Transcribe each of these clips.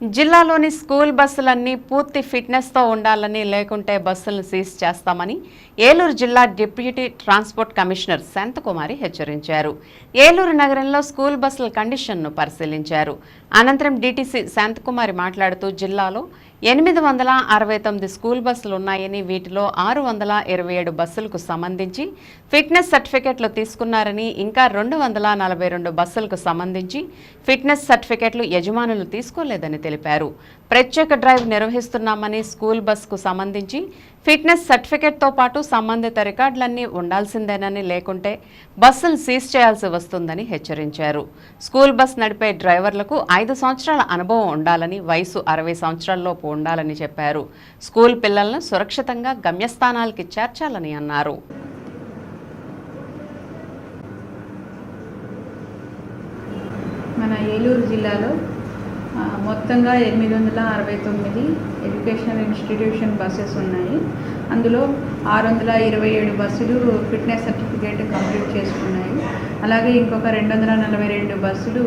జిల్లాలోని స్కూల్ బస్సులన్నీ పూర్తి ఫిట్నెస్తో ఉండాలని లేకుంటే బస్సులను సీజ్ చేస్తామని ఏలూరు జిల్లా డిప్యూటీ ట్రాన్స్పోర్ట్ కమిషనర్ శాంతకుమారి హెచ్చరించారు. ఏలూరు నగరంలో స్కూల్ బస్సుల కండిషన్ను పరిశీలించారు. అనంతరం డీటీసీ శాంతకుమారి మాట్లాడుతూ జిల్లాలో ఎనిమిది వందల అరవై తొమ్మిది స్కూల్ బస్సులు ఉన్నాయని వీటిలో ఆరు వందల ఇరవై ఏడు బస్సులకు సంబంధించి ఫిట్నెస్ సర్టిఫికెట్లు తీసుకున్నారని ఇంకా రెండు వందల నలభై రెండు బస్సులకు సంబంధించి ఫిట్నెస్ సర్టిఫికెట్లు యజమానులు తీసుకోలేదని తెలిపారు. ప్రత్యేక డ్రైవ్ నిర్వహిస్తున్నామని స్కూల్ బస్కు సంబంధించి ఫిట్నెస్ సర్టిఫికెట్తో పాటు సంబంధిత రికార్డులన్నీ ఉండాల్సిందేనని లేకుంటే బస్సులు సీజ్ చేయాల్సి వస్తుందని హెచ్చరించారు. స్కూల్ బస్ నడిపే డ్రైవర్లకు ఐదు సంవత్సరాల అనుభవం ఉండాలని వయసు అరవై సంవత్సరాల్లోపు ఉండాలని చెప్పారు. స్కూల్ పిల్లలను సురక్షితంగా గమ్యస్థానాలకి చేర్చాలని అన్నారు. మన ఏలూరు జిల్లాలో మొత్తంగా ఎనిమిది వందల అరవై తొమ్మిది ఎడ్యుకేషనల్ ఇన్స్టిట్యూషన్ బస్సెస్ ఉన్నాయి. అందులో ఆరు వందల ఇరవై ఏడు బస్సులు ఫిట్నెస్ సర్టిఫికేట్ కంప్లీట్ చేసుకున్నాయి. అలాగే ఇంకొక రెండు వందల నలభై రెండు బస్సులు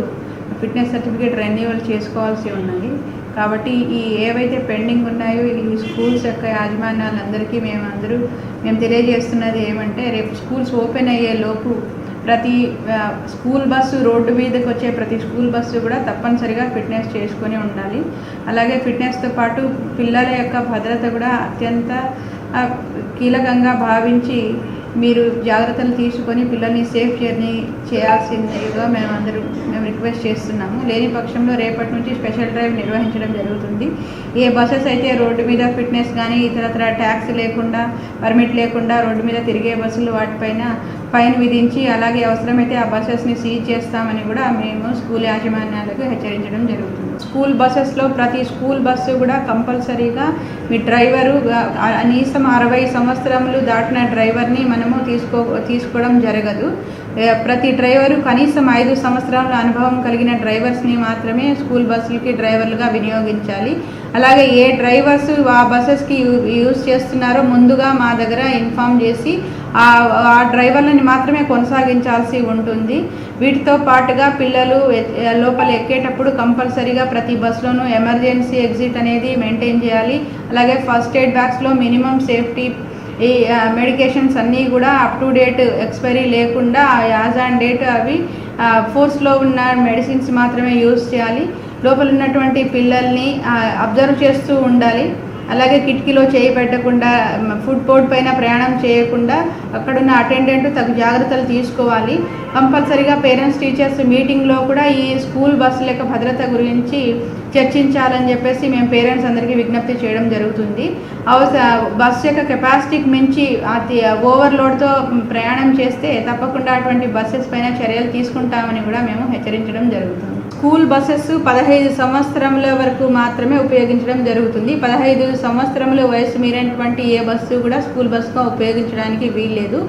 ఫిట్నెస్ సర్టిఫికేట్ రెన్యువల్ చేసుకోవాల్సి ఉన్నాయి. కాబట్టి ఈ ఏవైతే పెండింగ్ ఉన్నాయో ఈ స్కూల్స్ యొక్క యాజమాన్యాలందరికీ మేము అందరూ మేము తెలియజేస్తున్నది ఏమంటే రేపు స్కూల్స్ ఓపెన్ అయ్యే లోపు ప్రతి స్కూల్ బస్సు రోడ్డు మీదకి వచ్చే ప్రతి స్కూల్ బస్సు కూడా తప్పనిసరిగా ఫిట్నెస్ చేసుకొని ఉండాలి. అలాగే ఫిట్నెస్తో పాటు పిల్లల యొక్క భద్రత కూడా అత్యంత కీలకంగా భావించి మీరు జాగ్రత్తలు తీసుకొని పిల్లల్ని సేఫ్ జర్నీ చేయాల్సిందిగా మేము అందరూ మేము రిక్వెస్ట్ చేస్తున్నాము. లేని పక్షంలో రేపటి నుంచి స్పెషల్ డ్రైవ్ నిర్వహించడం జరుగుతుంది. ఏ బస్సెస్ అయితే రోడ్డు మీద ఫిట్నెస్ కానీ ఇతరత్ర ట్యాక్స్ లేకుండా పర్మిట్ లేకుండా రోడ్డు మీద తిరిగే బస్సులు వాటిపైన ఫైన్ విధించి అలాగే అవసరమైతే ఆ బస్సెస్ని సీజ్ చేస్తామని కూడా మేము స్కూల్ యాజమాన్యాలకు హెచ్చరించడం జరుగుతుంది. స్కూల్ బస్సెస్లో ప్రతి స్కూల్ బస్సు కూడా కంపల్సరీగా మీ డ్రైవరు కనీసం అరవై సంవత్సరములు దాటిన డ్రైవర్ని మనము తీసుకో తీసుకోవడం జరగదు. ప్రతి డ్రైవరు కనీసం ఐదు సంవత్సరాల అనుభవం కలిగిన డ్రైవర్స్ని మాత్రమే స్కూల్ బస్సులకి డ్రైవర్లుగా వినియోగించాలి. అలాగే ఏ డ్రైవర్స్ ఆ బస్సెస్కి యూ- యూజ్ చేస్తున్నారో ముందుగా మా దగ్గర ఇన్ఫామ్ చేసి ఆ డ్రైవర్లని మాత్రమే కొనసాగించాల్సి ఉంటుంది. వీటితో పాటుగా పిల్లలు లోపల ఎక్కేటప్పుడు కంపల్సరీగా ప్రతి బస్సులోనూ ఎమర్జెన్సీ ఎగ్జిట్ అనేది మెయింటైన్ చేయాలి. అలాగే ఫస్ట్ ఎయిడ్ బ్యాగ్స్లో మినిమం సేఫ్టీ ఈ మెడికేషన్స్ అన్నీ కూడా అప్ టు డేట్ ఎక్స్పైరీ లేకుండా యాజ్ ఆన్ డేట్ అవి ఫోర్స్లో ఉన్న మెడిసిన్స్ మాత్రమే యూజ్ చేయాలి. లోపల ఉన్నటువంటి పిల్లల్ని అబ్జర్వ్ చేస్తూ ఉండాలి. అలాగే కిటికీలో చేయి పెట్టకుండా ఫుడ్ బోర్డ్ పైన ప్రయాణం చేయకుండా అక్కడున్న అటెండెంట్ తగు జాగ్రత్తలు తీసుకోవాలి. కంపల్సరీగా పేరెంట్స్ టీచర్స్ మీటింగ్లో కూడా ఈ స్కూల్ బస్సుల యొక్క భద్రత గురించి చర్చించాలని చెప్పేసి మేము పేరెంట్స్ అందరికీ విజ్ఞప్తి చేయడం జరుగుతుంది. అవసర బస్సు యొక్క కెపాసిటీకి మించి అతి ఓవర్లోడ్తో ప్రయాణం చేస్తే తప్పకుండా అటువంటి బస్సెస్ పైన చర్యలు తీసుకుంటామని కూడా మేము హెచ్చరించడం జరుగుతుంది. స్కూల్ బస్సెస్ పదహైదు సంవత్సరముల వరకు మాత్రమే ఉపయోగించడం జరుగుతుంది. పదహైదు సంవత్సరముల వయసు మీరైనటువంటి ఏ బస్సు కూడా స్కూల్ బస్సుగా ఉపయోగించడానికి వీల్లేదు.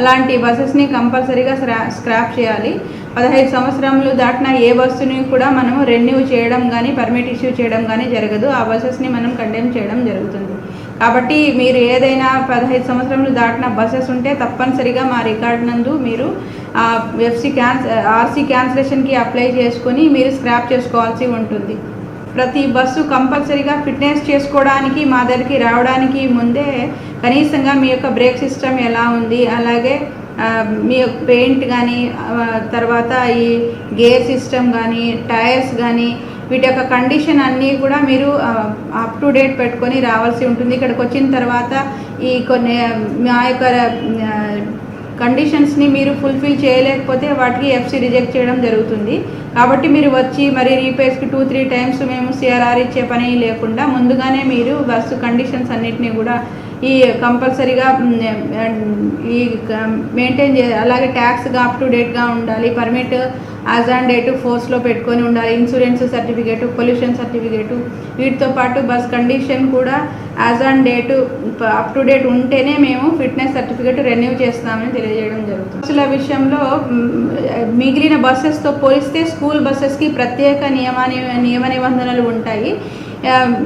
అలాంటి బస్సెస్ని కంపల్సరీగా స్క్రా స్క్రాప్ చేయాలి. పదహైదు సంవత్సరములు దాటిన ఏ బస్సుని కూడా మనం రెన్యూ చేయడం కానీ పర్మిట్ ఇష్యూ చేయడం కానీ జరగదు. ఆ బస్సెస్ని మనం కండెమ్ చేయడం జరుగుతుంది. కాబట్టి మీరు ఏదైనా పదహైదు సంవత్సరములు దాటిన బస్సెస్ ఉంటే తప్పనిసరిగా మా రికార్డ్ నందు మీరు ఎఫ్సి క్యాన్స్ ఆర్సీ క్యాన్సిలేషన్కి అప్లై చేసుకొని మీరు స్క్రాప్ చేసుకోవాల్సి ఉంటుంది. ప్రతి బస్సు కంపల్సరీగా ఫిట్నెస్ చేసుకోవడానికి మా దగ్గరికి రావడానికి ముందే కనీసంగా మీ యొక్క బ్రేక్ సిస్టమ్ ఎలా ఉంది అలాగే మీ యొక్క పెయింట్ కానీ తర్వాత ఈ గేర్ సిస్టమ్ కానీ టైర్స్ కానీ వీటి యొక్క కండిషన్ అన్నీ కూడా మీరు అప్ టు డేట్ పెట్టుకొని రావాల్సి ఉంటుంది. ఇక్కడికి వచ్చిన తర్వాత ఈ కొన్ని మా యొక్క కండిషన్స్ని మీరు ఫుల్ఫిల్ చేయలేకపోతే వాటికి ఎఫ్సి రిజెక్ట్ చేయడం జరుగుతుంది. కాబట్టి మీరు వచ్చి మరి రీపేర్స్కి టూ త్రీ టైమ్స్ మేము సిఆర్ఆర్ ఇచ్చే పని లేకుండా ముందుగానే మీరు బస్సు కండిషన్స్ అన్నిటినీ కూడా ఈ కంపల్సరీగా ఈ మెయింటైన్ చే అలాగే ట్యాక్స్గా అప్ టు డేట్గా ఉండాలి. పర్మిట్ యాజ్ ఆన్ డేట్ ఫోర్స్లో పెట్టుకొని ఉండాలి. ఇన్సూరెన్స్ సర్టిఫికేటు పొల్యూషన్ సర్టిఫికేటు వీటితో పాటు బస్ కండిషన్ కూడా as on date up to date ఉంటేనే మేము ఫిట్నెస్ సర్టిఫికేట్ రెన్యూ చేస్తామని తెలియజేయడం జరుగుతుంది. బస్సుల విషయంలో మిగిలిన బస్సెస్తో పోలిస్తే స్కూల్ బస్సెస్కి ప్రత్యేక నియమాని నియమ నిబంధనలు ఉంటాయి.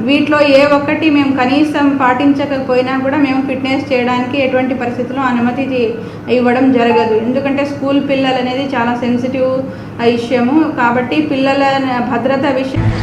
వీటిలో ఏ ఒక్కటి మేము కనీసం పాటించకపోయినా కూడా మేము ఫిట్నెస్ చేయడానికి ఎటువంటి పరిస్థితుల్లో అనుమతి ఇవ్వడం జరగదు. ఎందుకంటే స్కూల్ పిల్లలు అనేది చాలా సెన్సిటివ్ విషయము. కాబట్టి పిల్లల భద్రత విషయం